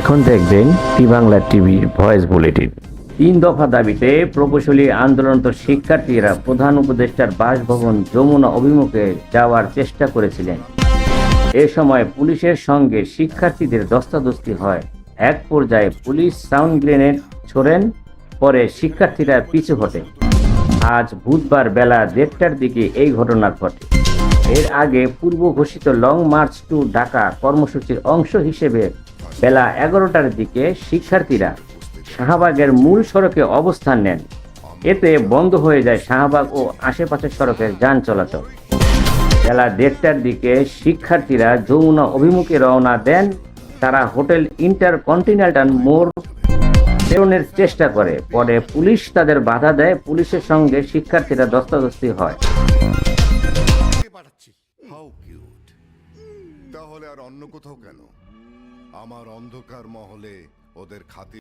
এখন দেখবেন টি বাংলা টিভির ভয়েস বুলেটিন। তিন দফা দাবিতে প্রকৌশলী আন্দোলনরত শিক্ষার্থীরা প্রধান উপদেষ্টার বাসভবন যমুনা অভিমুখে যাওয়ার চেষ্টা করেছিলেন। এ সময় পুলিশের সঙ্গে শিক্ষার্থীদের দস্তাদস্তি হয়। এক পর্যায়ে পুলিশ সাউন্ড গ্রেনেড ছোড়েন, পরে শিক্ষার্থীরা পিছু হটে। আজ বুধবার বেলা দেড়টার দিকে এই ঘটনা ঘটে। এর আগে পূর্ব ঘোষিত লং মার্চ টু ঢাকা কর্মসূচির অংশ হিসেবে বেলা এগারোটার দিকে শিক্ষার্থীরা শাহবাগের মূল সড়কে অবস্থান নেন। এতে বন্ধ হয়ে যায় শাহবাগ ও আশেপাশের সড়কের যান চলাচল। বেলা দেড়টার দিকে শিক্ষার্থীরা যমুনা অভিমুখে রওনা দেন। তারা হোটেল ইন্টার কন্টিনেন্টাল মোড় প্রেরণের চেষ্টা করে। পরে পুলিশ তাদের বাধা দেয়। পুলিশের সঙ্গে শিক্ষার্থীরা দস্তাদস্তি হয়। তাহলে আর অন্য কোথাও কেন? আমার অন্ধকার মহলে ওদের খাতির